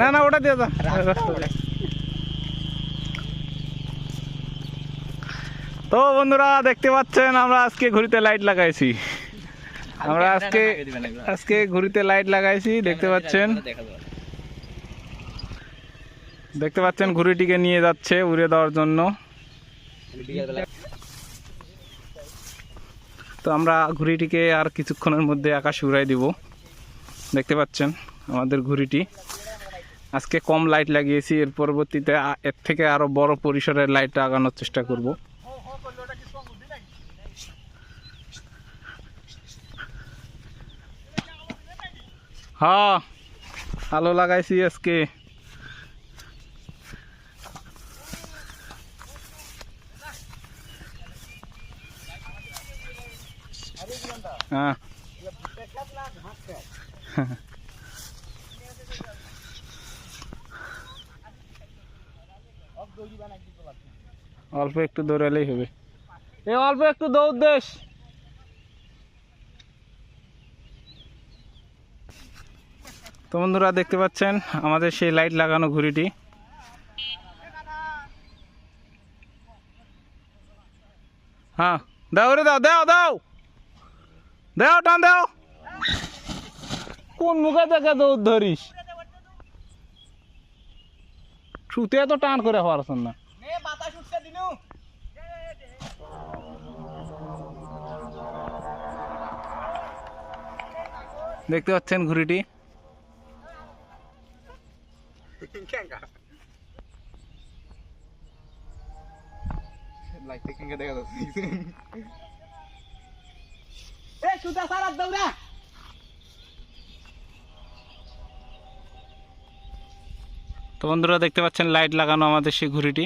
না না, ওটা দিয়ে তো বন্ধুরা, দেখতে পাচ্ছেন, আমরা আজকে ঘুরিতে লাইট লাগাইছি। আমরা আজকে আজকে ঘুরিতে লাইট লাগাইছি, দেখতে পাচ্ছেন। দেখতে পাচ্ছেন, ঘুড়িটিকে নিয়ে যাচ্ছে, উড়ে দেওয়ার জন্য। তো আমরা ঘুড়িটিকে আর কিছুক্ষণের মধ্যে আকাশ উড়াই দিব। দেখতে পাচ্ছেন আমাদের ঘুড়িটি। আজকে কম লাইট লাগিয়েছি, এর পরবর্তীতে এর থেকে আরও বড় পরিসরের লাইট লাগানোর চেষ্টা করব। হ্যাঁ আলো লাগাইছি আজকে। হ্যাঁ অল্প একটু দৌড়ালেই হবে। এ অল্প একটু দৌড় দেশ তো বন্ধুরা দেখতে পাচ্ছেন আমাদের সেই লাইট লাগানো ঘুড়িটি। হ্যাঁ দাও রে দাও দাও দাও। দাও টান দাও। কোন মুখে দেখে দৌড় ধরিস? ছুতে তো টান করে পারছেন না। দেখতে পাচ্ছেন ঘুড়িটি? তো বন্ধুরা দেখতে পাচ্ছেন লাইট লাগানো আমাদের সেই ঘুড়িটি।